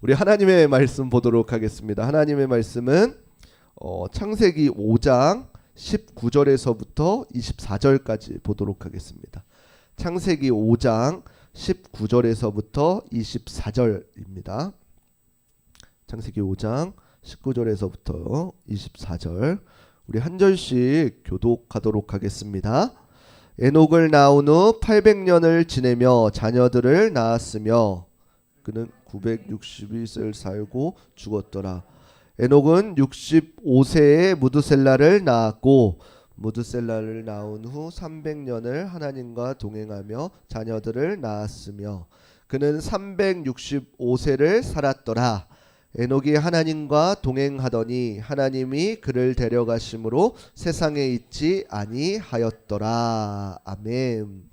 우리 하나님의 말씀 보도록 하겠습니다. 하나님의 말씀은 어, 창세기 5장 19절에서부터 24절까지 보도록 하겠습니다. 창세기 5장 19절에서부터 24절입니다. 창세기 5장 19절에서부터 24절 우리 한 절씩 교독하도록 하겠습니다. 에녹을 낳은 후 800년을 지내며 자녀들을 낳았으며 그는 962세를 살고 죽었더라. 에녹은 65세에 무드셀라를 낳았고 무드셀라를 낳은 후 300년을 하나님과 동행하며 자녀들을 낳았으며 그는 365세를 살았더라. 에녹이 하나님과 동행하더니 하나님이 그를 데려가심으로 세상에 있지 아니하였더라. 아멘.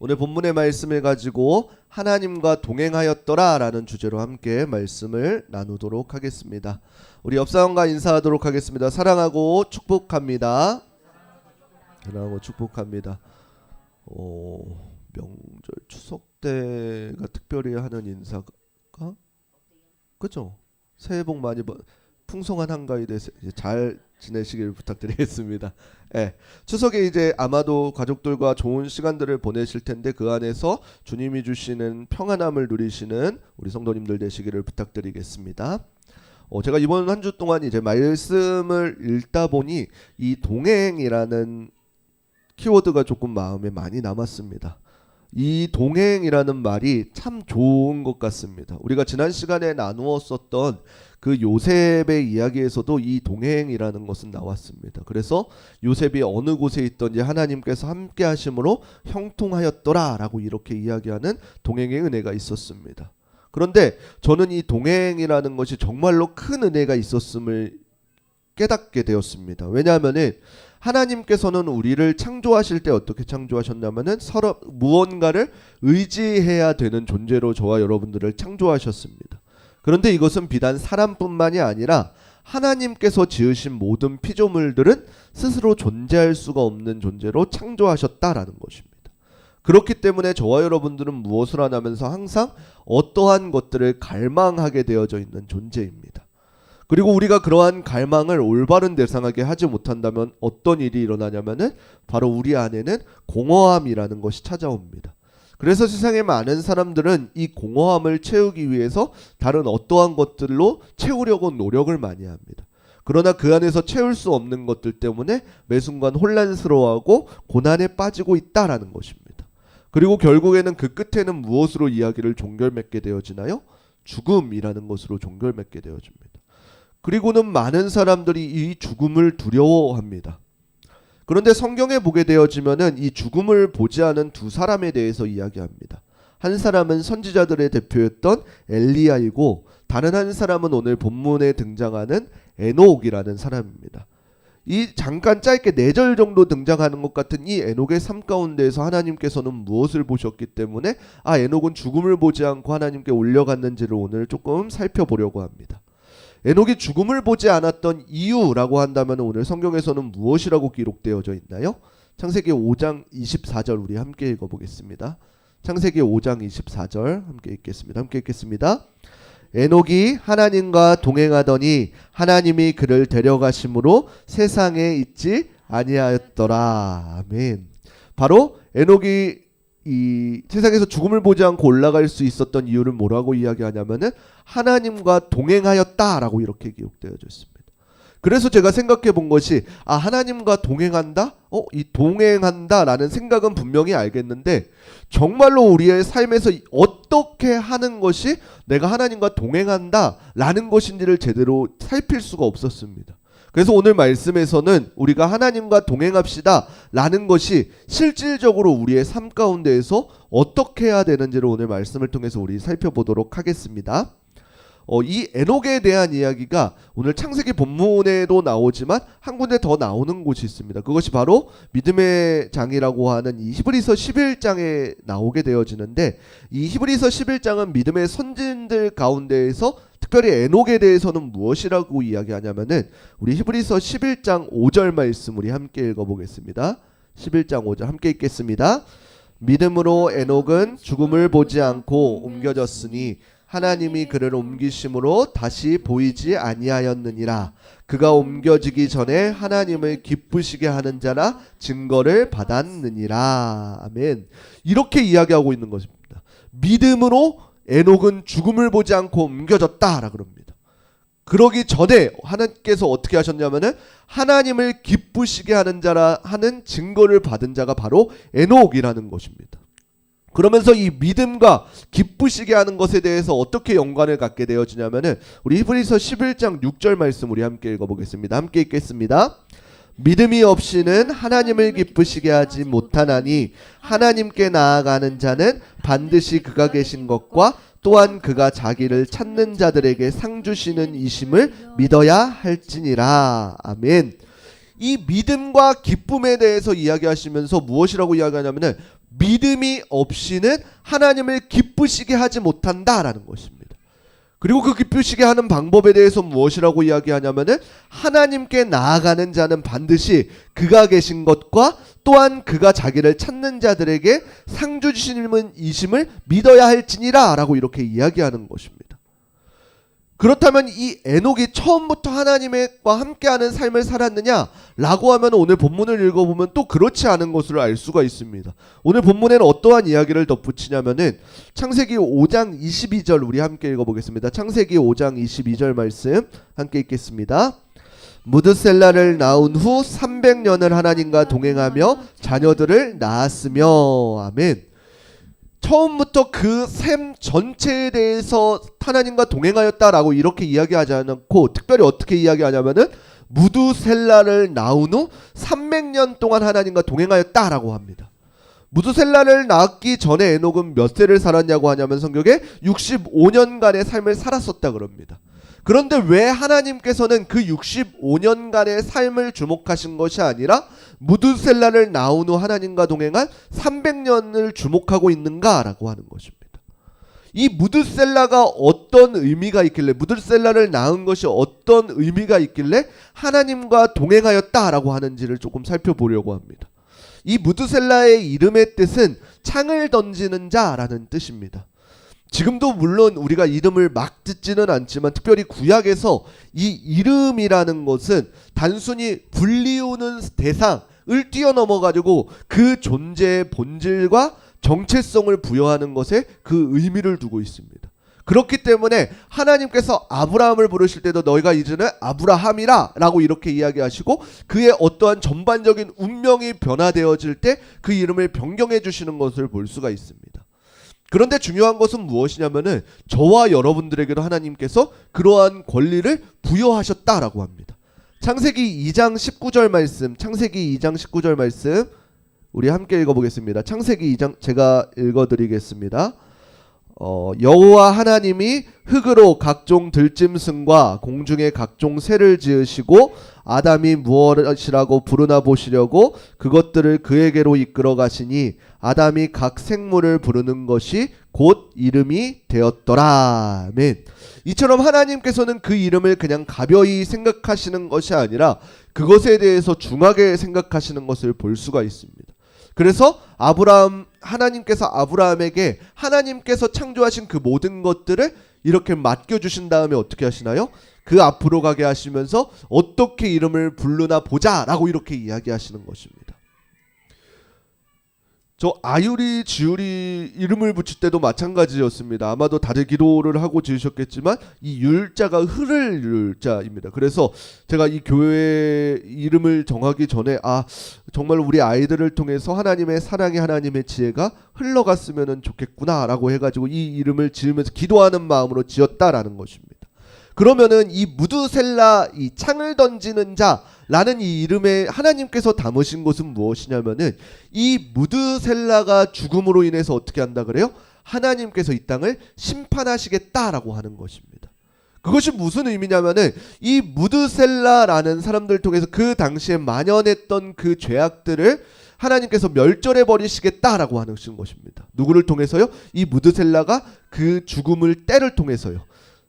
오늘 본문의 말씀을 가지고 하나님과 동행하였더라라는 주제로 함께 말씀을 나누도록 하겠습니다. 우리 옆 사람과 인사하도록 하겠습니다. 사랑하고 축복합니다. 사랑하고 축복합니다. 어, 명절 추석 때가 특별히 하는 인사가 그죠? 새해 복 많이 받 풍성한 한가위 되세 이제 잘 지내시길 부탁드리겠습니다. 예. 추석에 이제 아마도 가족들과 좋은 시간들을 보내실 텐데 그 안에서 주님이 주시는 평안함을 누리시는 우리 성도님들 되시기를 부탁드리겠습니다. 어, 제가 이번 한 주 동안 이제 말씀을 읽다 보니 이 동행이라는 키워드가 조금 마음에 많이 남았습니다. 이 동행이라는 말이 참 좋은 것 같습니다. 우리가 지난 시간에 나누었었던 그 요셉의 이야기에서도 이 동행이라는 것은 나왔습니다. 그래서 요셉이 어느 곳에 있던지 하나님께서 함께 하심으로 형통하였더라라고 이렇게 이야기하는 동행의 은혜가 있었습니다. 그런데 저는 이 동행이라는 것이 정말로 큰 은혜가 있었음을 깨닫게 되었습니다. 왜냐하면은 하나님께서는 우리를 창조하실 때 어떻게 창조하셨냐면은 서로 무언가를 의지해야 되는 존재로 저와 여러분들을 창조하셨습니다. 그런데 이것은 비단 사람뿐만이 아니라 하나님께서 지으신 모든 피조물들은 스스로 존재할 수가 없는 존재로 창조하셨다라는 것입니다. 그렇기 때문에 저와 여러분들은 무엇을 하냐면서 항상 어떠한 것들을 갈망하게 되어져 있는 존재입니다. 그리고 우리가 그러한 갈망을 올바른 대상하게 하지 못한다면 어떤 일이 일어나냐면은 바로 우리 안에는 공허함이라는 것이 찾아옵니다. 그래서 세상에 많은 사람들은 이 공허함을 채우기 위해서 다른 어떠한 것들로 채우려고 노력을 많이 합니다. 그러나 그 안에서 채울 수 없는 것들 때문에 매 순간 혼란스러워하고 고난에 빠지고 있다라는 것입니다. 그리고 결국에는 그 끝에는 무엇으로 이야기를 종결맺게 되어지나요? 죽음이라는 것으로 종결맺게 되어집니다. 그리고는 많은 사람들이 이 죽음을 두려워합니다. 그런데 성경에 보게 되어지면은 이 죽음을 보지 않은 두 사람에 대해서 이야기합니다. 한 사람은 선지자들의 대표였던 엘리야이고 다른 한 사람은 오늘 본문에 등장하는 에녹이라는 사람입니다. 이 잠깐 짧게 네절 정도 등장하는 것 같은 이 에녹의 삶 가운데에서 하나님께서는 무엇을 보셨기 때문에 아 에녹은 죽음을 보지 않고 하나님께 올려갔는지를 오늘 조금 살펴보려고 합니다. 에녹이 죽음을 보지 않았던 이유라고 한다면 오늘 성경에서는 무엇이라고 기록되어져 있나요? 창세기 5장 24절 우리 함께 읽어보겠습니다. 창세기 5장 24절 함께 읽겠습니다. 함께 읽겠습니다. 에녹이 하나님과 동행하더니 하나님이 그를 데려가심으로 세상에 있지 아니하였더라. 아멘. 바로 에녹이 이 세상에서 죽음을 보지 않고 올라갈 수 있었던 이유를 뭐라고 이야기하냐면은 하나님과 동행하였다라고 이렇게 기록되어져 있습니다. 그래서 제가 생각해 본 것이 아 하나님과 동행한다? 어, 이 동행한다라는 생각은 분명히 알겠는데 정말로 우리의 삶에서 어떻게 하는 것이 내가 하나님과 동행한다라는 것인지를 제대로 살필 수가 없었습니다. 그래서 오늘 말씀에서는 우리가 하나님과 동행합시다 라는 것이 실질적으로 우리의 삶 가운데에서 어떻게 해야 되는지를 오늘 말씀을 통해서 우리 살펴보도록 하겠습니다. 어, 이 에녹에 대한 이야기가 오늘 창세기 본문에도 나오지만 한 군데 더 나오는 곳이 있습니다. 그것이 바로 믿음의 장이라고 하는 이 히브리서 11장에 나오게 되어지는데 이 히브리서 11장은 믿음의 선진들 가운데에서 특별히 에녹에 대해서는 무엇이라고 이야기하냐면은 우리 히브리서 11장 5절 말씀 우리 함께 읽어보겠습니다. 11장 5절 함께 읽겠습니다. 믿음으로 에녹은 죽음을 보지 않고 옮겨졌으니 하나님이 그를 옮기심으로 다시 보이지 아니하였느니라 그가 옮겨지기 전에 하나님을 기쁘시게 하는 자라 증거를 받았느니라 아멘 이렇게 이야기하고 있는 것입니다 믿음으로 에녹은 죽음을 보지 않고 옮겨졌다라 그럽니다 그러기 전에 하나님께서 어떻게 하셨냐면은 하나님을 기쁘시게 하는 자라 하는 증거를 받은 자가 바로 에녹이라는 것입니다. 그러면서 이 믿음과 기쁘시게 하는 것에 대해서 어떻게 연관을 갖게 되어지냐면은 우리 히브리서 11장 6절 말씀 우리 함께 읽어보겠습니다. 함께 읽겠습니다. 믿음이 없이는 하나님을 기쁘시게 하지 못하나니 하나님께 나아가는 자는 반드시 그가 계신 것과 또한 그가 자기를 찾는 자들에게 상 주시는 이심을 믿어야 할지니라. 아멘. 이 믿음과 기쁨에 대해서 이야기하시면서 무엇이라고 이야기하냐면은 믿음이 없이는 하나님을 기쁘시게 하지 못한다라는 것입니다. 그리고 그 기쁘시게 하는 방법에 대해서 무엇이라고 이야기하냐면은 하나님께 나아가는 자는 반드시 그가 계신 것과 또한 그가 자기를 찾는 자들에게 상주 주시는 이심을 믿어야 할지니라라고 이렇게 이야기하는 것입니다. 그렇다면 이 에녹이 처음부터 하나님과 함께하는 삶을 살았느냐라고 하면 오늘 본문을 읽어보면 또 그렇지 않은 것을 알 수가 있습니다. 오늘 본문에는 어떠한 이야기를 덧붙이냐면은 창세기 5장 22절 우리 함께 읽어보겠습니다. 창세기 5장 22절 말씀 함께 읽겠습니다. 무드셀라를 낳은 후 300년을 하나님과 동행하며 자녀들을 낳았으며 아멘. 처음부터 그 셈 전체에 대해서 하나님과 동행하였다라고 이렇게 이야기하지 않고 특별히 어떻게 이야기하냐면은 무두셀라를 낳은 후 300년 동안 하나님과 동행하였다라고 합니다. 무두셀라를 낳기 전에 에녹은 몇 세를 살았냐고 하냐면 성경에 65년간의 삶을 살았었다 그럽니다. 그런데 왜 하나님께서는 그 65년간의 삶을 주목하신 것이 아니라 무드셀라를 낳은 후 하나님과 동행한 300년을 주목하고 있는가라고 하는 것입니다. 이 무드셀라가 어떤 의미가 있길래 무드셀라를 낳은 것이 어떤 의미가 있길래 하나님과 동행하였다라고 하는지를 조금 살펴보려고 합니다. 이 무드셀라의 이름의 뜻은 창을 던지는 자라는 뜻입니다. 지금도 물론 우리가 이름을 막 듣지는 않지만 특별히 구약에서 이 이름이라는 것은 단순히 불리우는 대상을 뛰어넘어 가지고 그 존재의 본질과 정체성을 부여하는 것에 그 의미를 두고 있습니다. 그렇기 때문에 하나님께서 아브라함을 부르실 때도 너희가 이제는 아브라함이라 라고 이렇게 이야기하시고 그의 어떠한 전반적인 운명이 변화되어질 때 그 이름을 변경해 주시는 것을 볼 수가 있습니다. 그런데 중요한 것은 무엇이냐면은 저와 여러분들에게도 하나님께서 그러한 권리를 부여하셨다라고 합니다. 창세기 2장 19절 말씀, 창세기 2장 19절 말씀 우리 함께 읽어보겠습니다. 창세기 2장 제가 읽어드리겠습니다. 어, 여호와 하나님이 흙으로 각종 들짐승과 공중의 각종 새를 지으시고 아담이 무엇이라고 부르나 보시려고 그것들을 그에게로 이끌어 가시니 아담이 각 생물을 부르는 것이 곧 이름이 되었더라. 아멘. 이처럼 하나님께서는 그 이름을 그냥 가벼이 생각하시는 것이 아니라 그것에 대해서 중하게 생각하시는 것을 볼 수가 있습니다. 그래서 아브라함 하나님께서 아브라함에게 하나님께서 창조하신 그 모든 것들을 이렇게 맡겨 주신 다음에 어떻게 하시나요? 그 앞으로 가게 하시면서 어떻게 이름을 부르나 보자라고 이렇게 이야기하시는 것입니다. 저 아유리 지유리 이름을 붙일 때도 마찬가지였습니다. 아마도 다들 기도를 하고 지으셨겠지만 이 율자가 흐를 율자입니다. 그래서 제가 이 교회 이름을 정하기 전에 아 정말 우리 아이들을 통해서 하나님의 사랑이 하나님의 지혜가 흘러갔으면 좋겠구나라고 해가지고 이 이름을 지으면서 기도하는 마음으로 지었다라는 것입니다. 그러면은 이 무드셀라 이 창을 던지는 자라는 이 이름에 하나님께서 담으신 것은 무엇이냐면은 이 무드셀라가 죽음으로 인해서 어떻게 한다 그래요? 하나님께서 이 땅을 심판하시겠다라고 하는 것입니다. 그것이 무슨 의미냐면은 이 무드셀라라는 사람들 통해서 그 당시에 만연했던 그 죄악들을 하나님께서 멸절해 버리시겠다라고 하는 것입니다. 누구를 통해서요? 이 무드셀라가 그 죽음을 때를 통해서요.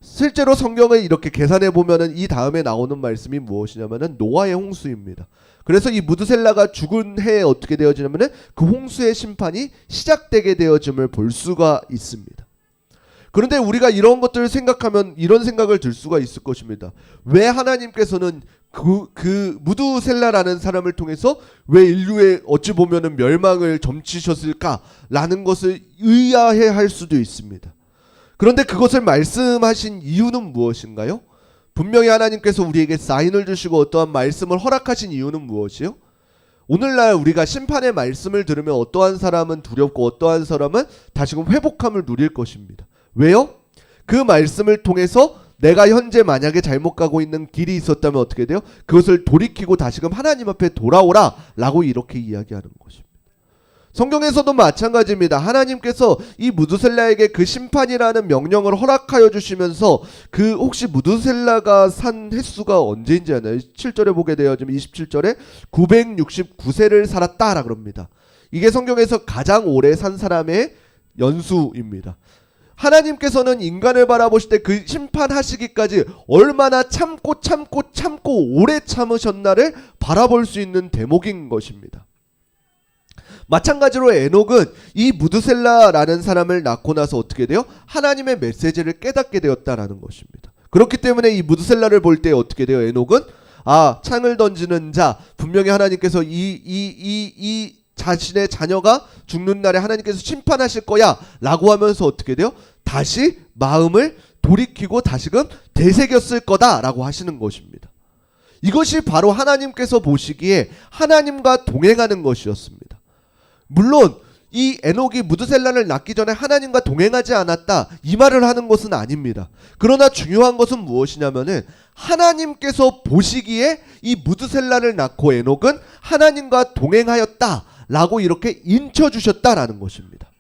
실제로 성경을 이렇게 계산해 보면은 이 다음에 나오는 말씀이 무엇이냐면은 노아의 홍수입니다. 그래서 이 무드셀라가 죽은 해에 어떻게 되어지냐면은 그 홍수의 심판이 시작되게 되어짐을 볼 수가 있습니다. 그런데 우리가 이런 것들을 생각하면 이런 생각을 들 수가 있을 것입니다. 왜 하나님께서는 그, 그 무두셀라라는 사람을 통해서 왜 인류의 어찌 보면은 멸망을 점치셨을까라는 것을 의아해 할 수도 있습니다. 그런데 그것을 말씀하신 이유는 무엇인가요? 분명히 하나님께서 우리에게 사인을 주시고 어떠한 말씀을 허락하신 이유는 무엇이요? 오늘날 우리가 심판의 말씀을 들으면 어떠한 사람은 두렵고 어떠한 사람은 다시금 회복함을 누릴 것입니다. 왜요? 그 말씀을 통해서 내가 현재 만약에 잘못 가고 있는 길이 있었다면 어떻게 돼요? 그것을 돌이키고 다시금 하나님 앞에 돌아오라 라고 이렇게 이야기하는 것입니다. 성경에서도 마찬가지입니다. 하나님께서 이 무두셀라에게 그 심판이라는 명령을 허락하여 주시면서 그 혹시 무두셀라가 산 횟수가 언제인지 아나요? 7절에 보게 되어 지금 27절에 969세를 살았다라 그럽니다. 이게 성경에서 가장 오래 산 사람의 연수입니다. 하나님께서는 인간을 바라보실 때 그 심판하시기까지 얼마나 참고 참고 참고 오래 참으셨나를 바라볼 수 있는 대목인 것입니다. 마찬가지로 에녹은 이 무드셀라라는 사람을 낳고 나서 어떻게 돼요? 하나님의 메시지를 깨닫게 되었다라는 것입니다. 그렇기 때문에 이 무드셀라를 볼 때 어떻게 돼요? 에녹은 아 창을 던지는 자 분명히 하나님께서 이 이 이 이 자신의 자녀가 죽는 날에 하나님께서 심판하실 거야라고 하면서 어떻게 돼요? 다시 마음을 돌이키고 다시금 되새겼을 거다라고 하시는 것입니다. 이것이 바로 하나님께서 보시기에 하나님과 동행하는 것이었습니다. 물론 이 에녹이 무드셀라를 낳기 전에 하나님과 동행하지 않았다 이 말을 하는 것은 아닙니다. 그러나 중요한 것은 무엇이냐면은 하나님께서 보시기에 이 무드셀라를 낳고 에녹은 하나님과 동행하였다라고 이렇게 인쳐 주셨다라는 것입니다.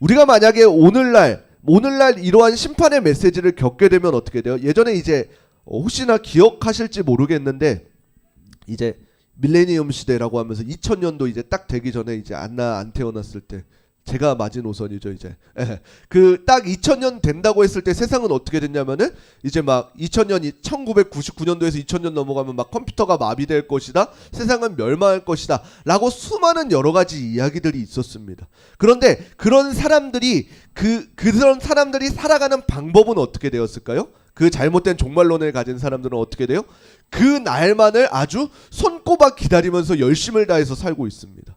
우리가 만약에 오늘날 오늘날 이러한 심판의 메시지를 겪게 되면 어떻게 돼요? 예전에 이제 어, 혹시나 기억하실지 모르겠는데 이제 밀레니엄 시대라고 하면서 2000년도 이제 딱 되기 전에 이제 안나 안 태어났을 때 제가 마지노선이죠 이제 예. 그딱 2000년 된다고 했을 때 세상은 어떻게 됐냐면은 이제 막 2000년이 1999년도에서 2000년 넘어가면 막 컴퓨터가 마비될 것이다 세상은 멸망할 것이다라고 수많은 여러 가지 이야기들이 있었습니다 그런데 그런 사람들이 그 그런 사람들이 살아가는 방법은 어떻게 되었을까요? 그 잘못된 종말론을 가진 사람들은 어떻게 돼요? 그 날만을 아주 손꼽아 기다리면서 열심을 다해서 살고 있습니다.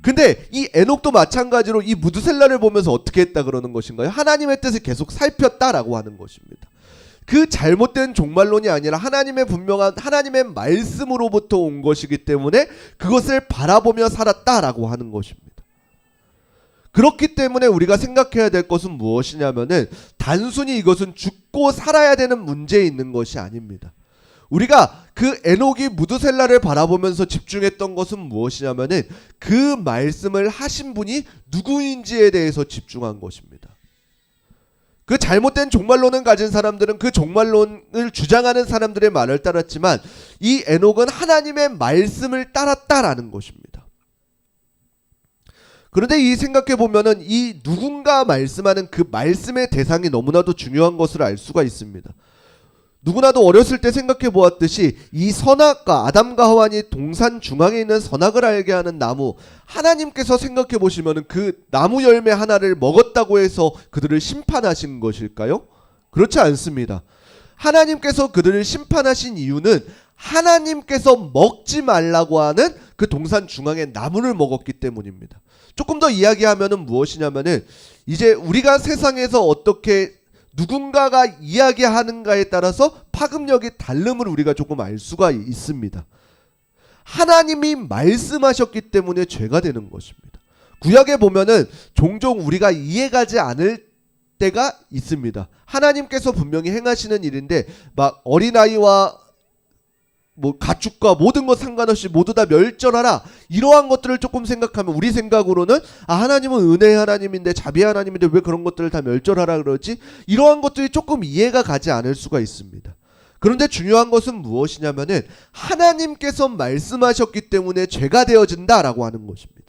근데 이 에녹도 마찬가지로 이 무드셀라를 보면서 어떻게 했다 그러는 것인가요? 하나님의 뜻을 계속 살폈다라고 하는 것입니다. 그 잘못된 종말론이 아니라 하나님의 분명한 하나님의 말씀으로부터 온 것이기 때문에 그것을 바라보며 살았다라고 하는 것입니다. 그렇기 때문에 우리가 생각해야 될 것은 무엇이냐면은 단순히 이것은 죽고 살아야 되는 문제에 있는 것이 아닙니다. 우리가 그 에녹이 무드셀라를 바라보면서 집중했던 것은 무엇이냐면은 그 말씀을 하신 분이 누구인지에 대해서 집중한 것입니다. 그 잘못된 종말론을 가진 사람들은 그 종말론을 주장하는 사람들의 말을 따랐지만 이 에녹은 하나님의 말씀을 따랐다라는 것입니다. 그런데 이 생각해 보면은 이 누군가 말씀하는 그 말씀의 대상이 너무나도 중요한 것을 알 수가 있습니다. 누구나도 어렸을 때 생각해 보았듯이 이 선악과 아담과 하와니 동산 중앙에 있는 선악을 알게 하는 나무 하나님께서 생각해 보시면은 그 나무 열매 하나를 먹었다고 해서 그들을 심판하신 것일까요? 그렇지 않습니다. 하나님께서 그들을 심판하신 이유는 하나님께서 먹지 말라고 하는 그 동산 중앙의 나무를 먹었기 때문입니다. 조금 더 이야기하면은 무엇이냐면은 이제 우리가 세상에서 어떻게 누군가가 이야기하는가에 따라서 파급력이 다름을 우리가 조금 알 수가 있습니다. 하나님이 말씀하셨기 때문에 죄가 되는 것입니다. 구약에 보면은 종종 우리가 이해가지 않을 때가 있습니다. 하나님께서 분명히 행하시는 일인데 막 어린아이와 뭐 가축과 모든 것 상관없이 모두 다 멸절하라 이러한 것들을 조금 생각하면 우리 생각으로는 아 하나님은 은혜의 하나님인데 자비 하나님인데 왜 그런 것들을 다 멸절하라 그러지 이러한 것들이 조금 이해가 가지 않을 수가 있습니다. 그런데 중요한 것은 무엇이냐면은 하나님께서 말씀하셨기 때문에 죄가 되어진다라고 하는 것입니다.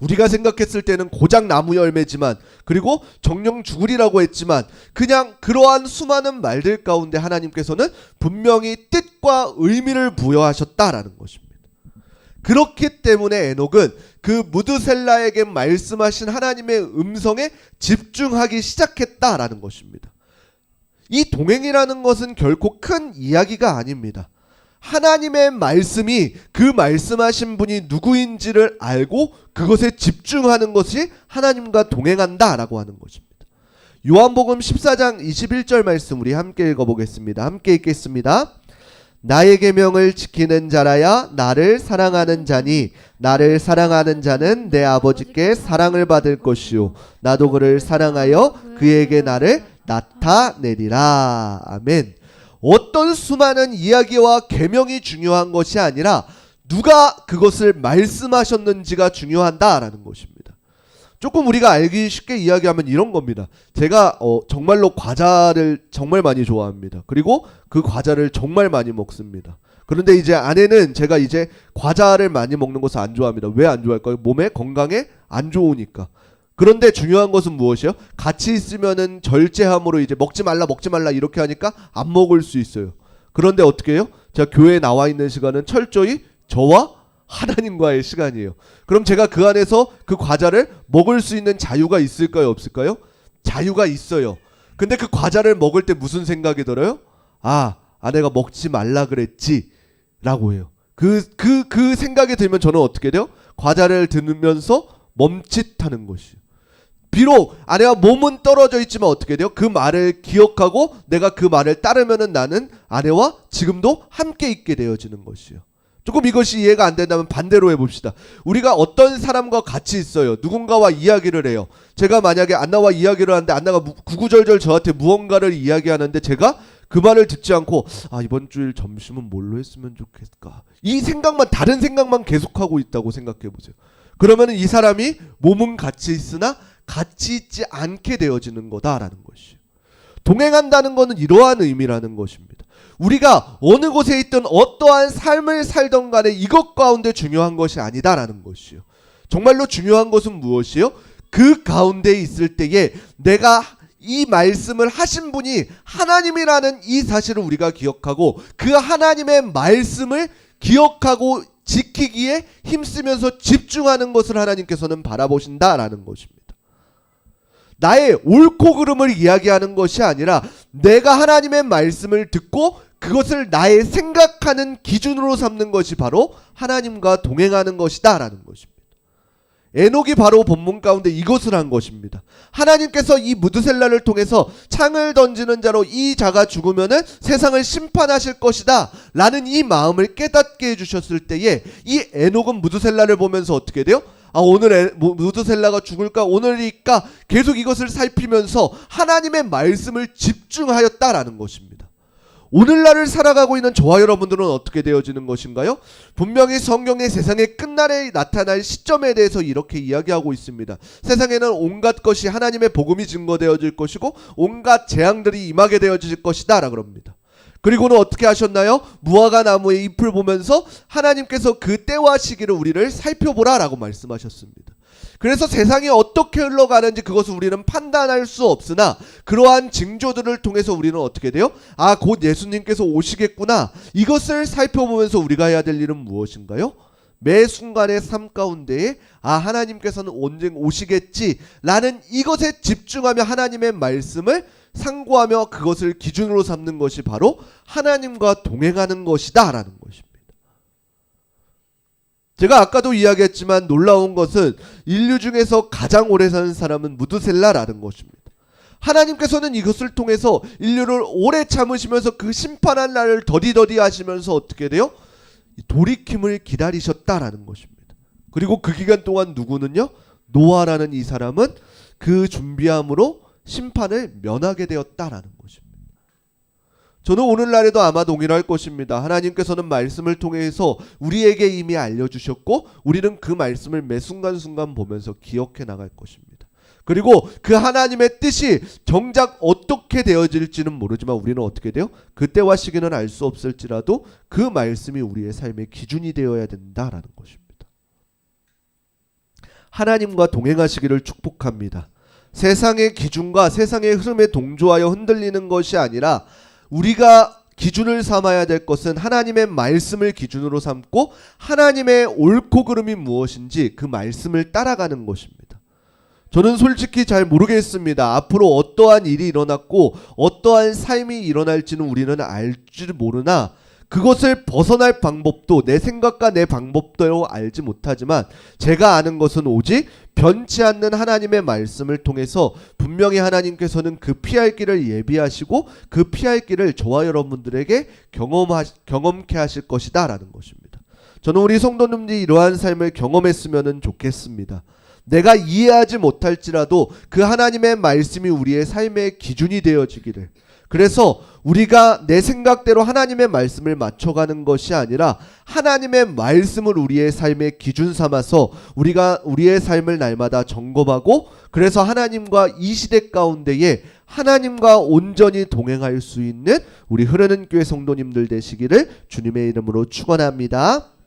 우리가 생각했을 때는 고작 나무 열매지만 그리고 정령 죽으리라고 했지만 그냥 그러한 수많은 말들 가운데 하나님께서는 분명히 뜻과 의미를 부여하셨다라는 것입니다. 그렇기 때문에 에녹은 그 무드셀라에게 말씀하신 하나님의 음성에 집중하기 시작했다라는 것입니다. 이 동행이라는 것은 결코 큰 이야기가 아닙니다. 하나님의 말씀이 그 말씀하신 분이 누구인지를 알고 그것에 집중하는 것이 하나님과 동행한다라고 하는 것입니다. 요한복음 14장 21절 말씀 우리 함께 읽어보겠습니다. 함께 읽겠습니다. 나의 계명을 지키는 자라야 나를 사랑하는 자니 나를 사랑하는 자는 내 아버지께 사랑을 받을 것이요 나도 그를 사랑하여 그에게 나를 나타내리라. 아멘. 어떤 수많은 이야기와 계명이 중요한 것이 아니라 누가 그것을 말씀하셨는지가 중요한다라는 것입니다. 조금 우리가 알기 쉽게 이야기하면 이런 겁니다. 제가 어, 정말로 과자를 정말 많이 좋아합니다. 그리고 그 과자를 정말 많이 먹습니다. 그런데 이제 아내는 제가 이제 과자를 많이 먹는 것을 안 좋아합니다. 왜 안 좋아할까요? 몸에 건강에 안 좋으니까. 그런데 중요한 것은 무엇이요? 같이 있으면은 절제함으로 이제 먹지 말라 먹지 말라 이렇게 하니까 안 먹을 수 있어요. 그런데 어떻게 해요? 제가 교회에 나와 있는 시간은 철저히 저와 하나님과의 시간이에요. 그럼 제가 그 안에서 그 과자를 먹을 수 있는 자유가 있을까요? 없을까요? 자유가 있어요. 근데 그 과자를 먹을 때 무슨 생각이 들어요? 아, 아내가 먹지 말라 그랬지. 라고 해요. 그, 그, 그 생각이 들면 저는 어떻게 돼요? 과자를 들으면서 멈칫하는 것이요. 비록 아내와 몸은 떨어져 있지만 어떻게 돼요? 그 말을 기억하고 내가 그 말을 따르면은 나는 아내와 지금도 함께 있게 되어지는 것이요. 조금 이것이 이해가 안 된다면 반대로 해봅시다. 우리가 어떤 사람과 같이 있어요. 누군가와 이야기를 해요. 제가 만약에 안나와 이야기를 하는데 안나가 무- 구구절절 저한테 무언가를 이야기하는데 제가 그 말을 듣지 않고 아 이번 주일 점심은 뭘로 했으면 좋겠을까 이 생각만 다른 생각만 계속하고 있다고 생각해 보세요. 그러면은 이 사람이 몸은 같이 있으나 같이 있지 않게 되어지는 거다라는 것이요. 동행한다는 것은 이러한 의미라는 것입니다. 우리가 어느 곳에 있든 어떠한 삶을 살던 간에 이것 가운데 중요한 것이 아니다라는 것이요. 정말로 중요한 것은 무엇이요? 그 가운데 있을 때에 내가 이 말씀을 하신 분이 하나님이라는 이 사실을 우리가 기억하고 그 하나님의 말씀을 기억하고 지키기에 힘쓰면서 집중하는 것을 하나님께서는 바라보신다라는 것입니다. 나의 옳고 그름을 이야기하는 것이 아니라 내가 하나님의 말씀을 듣고 그것을 나의 생각하는 기준으로 삼는 것이 바로 하나님과 동행하는 것이다라는 것입니다. 에녹이 바로 본문 가운데 이것을 한 것입니다. 하나님께서 이 무드셀라를 통해서 창을 던지는 자로 이 자가 죽으면은 세상을 심판하실 것이다. 라는 이 마음을 깨닫게 해주셨을 때에 이 에녹은 무드셀라를 보면서 어떻게 돼요? 아 오늘 무드셀라가 죽을까 오늘일까 계속 이것을 살피면서 하나님의 말씀을 집중하였다라는 것입니다. 오늘날을 살아가고 있는 저와 여러분들은 어떻게 되어지는 것인가요? 분명히 성경의 세상의 끝날에 나타날 시점에 대해서 이렇게 이야기하고 있습니다. 세상에는 온갖 것이 하나님의 복음이 증거되어질 것이고 온갖 재앙들이 임하게 되어질 것이다 라 그럽니다. 그리고는 어떻게 하셨나요? 무화과 나무의 잎을 보면서 하나님께서 그 때와 시기를 우리를 살펴보라라고 말씀하셨습니다. 그래서 세상이 어떻게 흘러가는지 그것을 우리는 판단할 수 없으나 그러한 징조들을 통해서 우리는 어떻게 돼요? 아, 곧 예수님께서 오시겠구나. 이것을 살펴보면서 우리가 해야 될 일은 무엇인가요? 매 순간의 삶 가운데에 아 하나님께서는 언젠 오시겠지라는 이것에 집중하며 하나님의 말씀을 상고하며 그것을 기준으로 삼는 것이 바로 하나님과 동행하는 것이다라는 것입니다. 제가 아까도 이야기했지만 놀라운 것은 인류 중에서 가장 오래 사는 사람은 무드셀라라는 것입니다. 하나님께서는 이것을 통해서 인류를 오래 참으시면서 그 심판한 날을 더디더디 하시면서 어떻게 돼요? 돌이킴을 기다리셨다라는 것입니다. 그리고 그 기간 동안 누구는요? 노아라는 이 사람은 그 준비함으로 심판을 면하게 되었다라는 것입니다. 저는 오늘날에도 아마 동일할 것입니다. 하나님께서는 말씀을 통해서 우리에게 이미 알려주셨고 우리는 그 말씀을 매 순간순간 보면서 기억해 나갈 것입니다. 그리고 그 하나님의 뜻이 정작 어떻게 되어질지는 모르지만 우리는 어떻게 돼요? 그때와 시기는 알 수 없을지라도 그 말씀이 우리의 삶의 기준이 되어야 된다라는 것입니다. 하나님과 동행하시기를 축복합니다. 세상의 기준과 세상의 흐름에 동조하여 흔들리는 것이 아니라 우리가 기준을 삼아야 될 것은 하나님의 말씀을 기준으로 삼고 하나님의 옳고 그름이 무엇인지 그 말씀을 따라가는 것입니다. 저는 솔직히 잘 모르겠습니다. 앞으로 어떠한 일이 일어났고 어떠한 삶이 일어날지는 우리는 알지 모르나 그것을 벗어날 방법도 내 생각과 내 방법대로 알지 못하지만 제가 아는 것은 오직 변치 않는 하나님의 말씀을 통해서 분명히 하나님께서는 그 피할 길을 예비하시고 그 피할 길을 저와 여러분들에게 경험하, 경험케 하실 것이다라는 것입니다. 저는 우리 성도님들이 이러한 삶을 경험했으면 좋겠습니다. 내가 이해하지 못할지라도 그 하나님의 말씀이 우리의 삶의 기준이 되어지기를. 그래서 우리가 내 생각대로 하나님의 말씀을 맞춰가는 것이 아니라 하나님의 말씀을 우리의 삶의 기준 삼아서 우리가 우리의 삶을 날마다 점검하고 그래서 하나님과 이 시대 가운데에 하나님과 온전히 동행할 수 있는 우리 흐르는 교회 성도님들 되시기를 주님의 이름으로 축원합니다.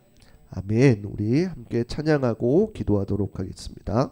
아멘. 우리 함께 찬양하고 기도하도록 하겠습니다.